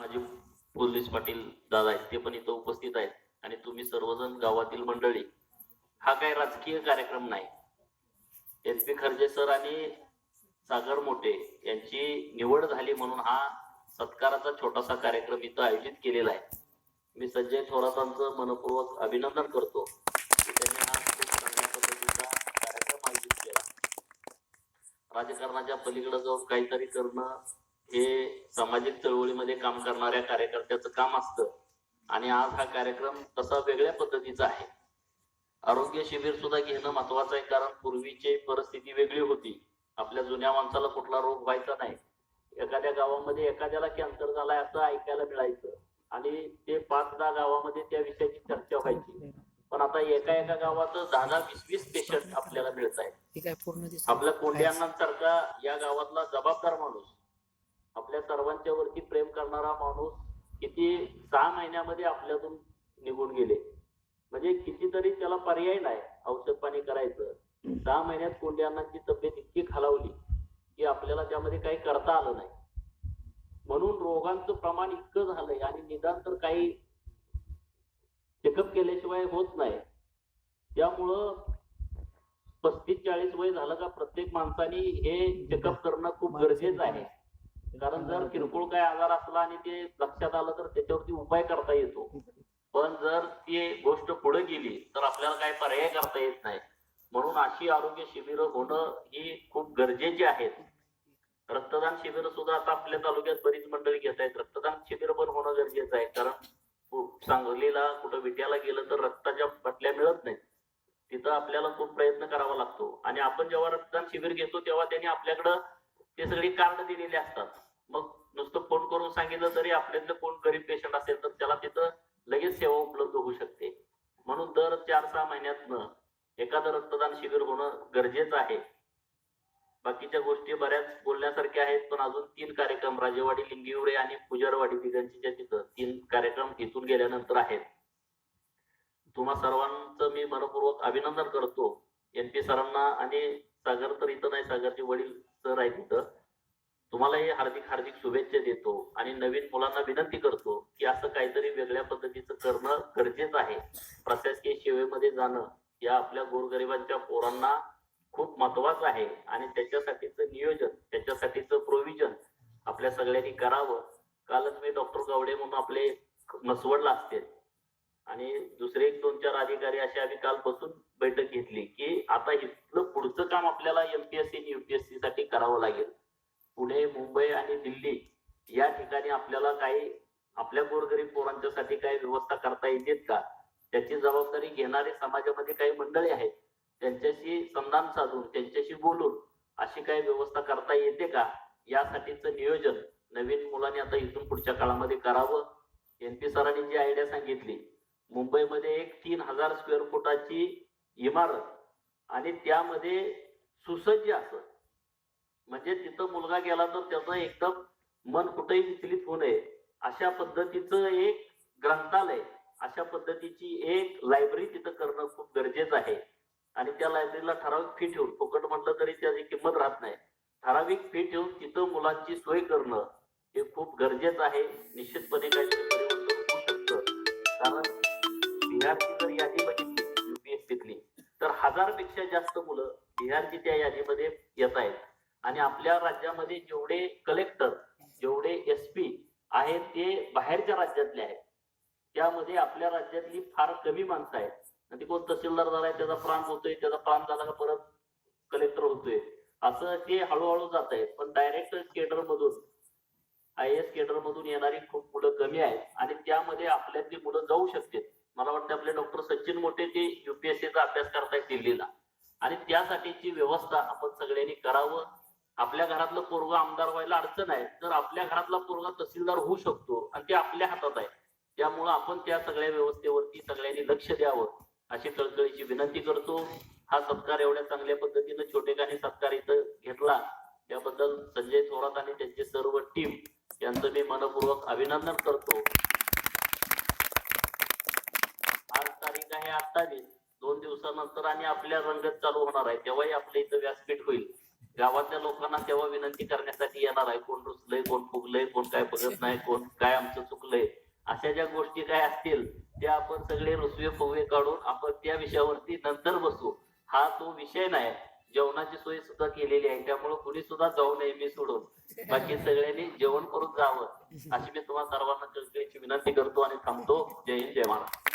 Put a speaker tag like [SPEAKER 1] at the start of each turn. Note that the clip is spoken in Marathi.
[SPEAKER 1] माझे पोलीस पाटील दादा आहेत ते पण इथं उपस्थित आहेत. आणि तुम्ही सर्वजण गावातील मंडळी हा काही राजकीय कार्यक्रम नाही. एस पी खर्जे सर आणि सागर मोठे यांची निवड झाली म्हणून हा सत्काराचा छोटासा कार्यक्रम इथं आयोजित केलेला आहे. मी संजय थोरातांचं मनपूर्वक अभिनंदन करतो. त्यांनी हा खूप चांगल्या पद्धतीचा कार्यक्रम आयोजित केला. राजकारणाच्या पलीकडे जाऊन काहीतरी करणं हे सामाजिक चळवळीमध्ये काम करणाऱ्या कार्यकर्त्याचं काम असतं. आणि आज हा कार्यक्रम तसा वेगळ्या पद्धतीचा आहे. आरोग्य शिबिर सुद्धा घेणं महत्वाचं आहे कारण पूर्वीची परिस्थिती वेगळी होती. आपल्या जुन्या माणसाला कुठला रोग व्हायचा नाही. एखाद्या गावामध्ये एखाद्याला कॅन्सर झालाय असं ऐकायला मिळायचं. आणि ते पाच दहा गावामध्ये त्या विषयाची चर्चा व्हायची. पण आता एका एका गावात दहा दहा वीस वीस पेशंट आपल्याला मिळत आहेत आपल्या कोंड्यांसारखा या गावातला जबाबदार माणूस आपल्या सर्वांच्या वरती प्रेम करणारा माणूस किती सहा महिन्यामध्ये आपल्यातून निघून गेले. म्हणजे कितीतरी त्याला पर्याय नाही औषध पाणी करायचं. सहा महिन्यात कोंड्यांची तब्येत इतकी खालावली की आपल्याला त्यामध्ये काही करता आलं नाही. म्हणून रोगांचं प्रमाण इतकं झालंय आणि निदान तर काही चेकअप केल्याशिवाय होत नाही. त्यामुळं पस्तीस चाळीस वय झालं का प्रत्येक माणसाने हे चेकअप करणं खूप गरजेचं आहे. कारण जर किरकोळ काय आजार असला आणि ते लक्षात आलं तर त्याच्यावरती उपाय करता येतो. पण जर ती गोष्ट पुढे गेली तर आपल्याला काय पर्याय करता येत नाही. म्हणून अशी आरोग्य शिबिरं होणं ही खूप गरजेची आहेत. रक्तदान शिबिर सुद्धा आता आपल्या तालुक्यात बरीच मंडळी घेत आहेत. रक्तदान शिबिर पण होणं गरजेचं आहे. कारण सांगलीला कुठं विट्याला गेलं तर रक्ताच्या बाटल्या मिळत नाहीत. तिथं आपल्याला खूप प्रयत्न करावा लागतो. आणि आपण जेव्हा रक्तदान शिबिर घेतो तेव्हा त्यांनी आपल्याकडं ते सगळी कार्ड दिलेली असतात. फोन करून सांगितलं तरी आपल्यातलं कोण गरीब पेशंट असेल तर त्याला तिथं लगेच सेवा उपलब्ध होऊ शकते. म्हणून दर चार सहा महिन्यातनं एखादं रक्तदान शिबिर होणं गरजेचं आहे. बाकीच्या गोष्टी बऱ्याच बोलण्यासारख्या आहेत पण अजून तीन कार्यक्रम राजेवाडी लिंगिवडे आणि पुजारवाडी तिघांच्या तिथं तीन कार्यक्रम इथून गेल्यानंतर आहेत. तुम्हा सर्वांचं मी मनपूर्वक अभिनंदन करतो. एन पी सरांना आणि सागर तर इथं नाही सागरचे वडील सर आहेत इथं. तुम्हाला हे हार्दिक हार्दिक शुभेच्छा देतो आणि नवीन मुलांना विनंती करतो की असं काहीतरी वेगळ्या पद्धतीचं करणं गरजेचं आहे. प्रशासकीय सेवेमध्ये जाणं या आपल्या गोरगरिबांच्या पोरांना खूप महत्वाचं आहे आणि त्याच्यासाठीचं नियोजन त्याच्यासाठीचं प्रोव्हिजन आपल्या सगळ्यांनी करावं. कालच मी डॉक्टर गावडे म्हणून आपले मसवडला असते आणि दुसरे एक दोन चार अधिकारी असे आम्ही काल बसून बैठक घेतली की आता इथलं पुढचं काम आपल्याला एमपीएससी युपीएससी साठी करावं लागेल पुणे मुंबई आणि दिल्ली या ठिकाणी आपल्याला काही आपल्या गोरगरीब पोरांच्यासाठी काही व्यवस्था करता येते का? त्याची जबाबदारी घेणारे समाजामध्ये काही मंडळी आहेत त्यांच्याशी संधान साधून त्यांच्याशी बोलून अशी काही व्यवस्था करता येते का? यासाठीचं नियोजन नवीन मुलांनी आता इथून पुढच्या काळामध्ये करावं. एन पी सरांनी जी आयडिया सांगितली मुंबईमध्ये एक तीन हजार स्क्वेअर फुटाची इमारत आणि त्यामध्ये सुसज्ज असं. म्हणजे तिथं मुलगा गेला तर त्याचं एकदम मन कुठेही विचलित होऊ नये. अशा पद्धतीचं एक ग्रंथालय अशा पद्धतीची एक लायब्ररी तिथं करणं खूप गरजेचं आहे. आणि त्या लायब्ररीला ठराविक फी ठेवून फुकट म्हटलं तरी त्याची किंमत राहत नाही. ठराविक फी ठेवून तिथं मुलांची सोय करणं हे खूप गरजेचं आहे. निश्चितपणे काहीतरी परिवर्तन होऊ शकतं. कारण बिहारची जर यादी बघितली युपीएससीतली तर हजारपेक्षा जास्त मुलं बिहारची त्या यादीमध्ये येत आहेत. आणि आपल्या राज्यामध्ये जेवढे कलेक्टर जेवढे एस पी आहेत ते बाहेरच्या राज्यातले आहेत. त्यामध्ये आपल्या राज्यातली फार कमी माणसं आहेत. आणि ते कोण तहसीलदार झालाय त्याचा प्रांत होतोय त्याचा प्रांत झाला का परत कलेक्टर होतोय. असं ते हळूहळू जात आहेत. पण डायरेक्ट केडर मधून आय एस केडर मधून येणारी खूप मुलं कमी आहेत. आणि त्यामध्ये आपल्यातली मुलं जाऊ शकते मला वाटतं आपले डॉक्टर सचिन मोठे ते युपीएससीचा अभ्यास करतायत दिल्लीला. आणि त्यासाठीची व्यवस्था आपण सगळ्यांनी करावं. आपल्या घरातलं पोरग आमदार व्हायला अडचण आहे तर आपल्या घरातला पोरगा तहसीलदार होऊ शकतो आणि ते आपल्या हातात आहे. त्यामुळं आपण त्या सगळ्या व्यवस्थेवरती सगळ्यांनी लक्ष द्यावं अशी कळकळीची विनंती करतो. हा सत्कार एवढ्या चांगल्या पद्धतीनं छोटेखानी सत्कार इथं घेतला. त्याबद्दल संजय थोरात आणि त्यांचे सर्व टीम यांचं मी मनपूर्वक अभिनंदन करतो. आज तारीख आहे अठ्ठावीस. दोन दिवसानंतर आणि आपल्या रंगत चालू होणार आहे. तेव्हाही आपल्या इथं व्यासपीठ होईल. गावातल्या लोकांना तेव्हा विनंती करण्यासाठी येणार आहे कोण रुसलंय कोण फुगलंय कोण काय बघत नाही कोण काय आमचं चुकलंय. अशा ज्या गोष्टी काय असतील त्या आपण सगळे रुसवे फुगवे काढून आपण त्या विषयावरती नंतर बसू. हा तो विषय नाही. जेवणाची सोय सुद्धा केलेली आहे. त्यामुळे कुणी सुद्धा जाऊ नये मी सोडून. बाकी सगळ्यांनी जेवण करून जावं. अशी मी तुम्हाला सर्वांना विनंती करतो आणि थांबतो. जय हिंद जय महाराज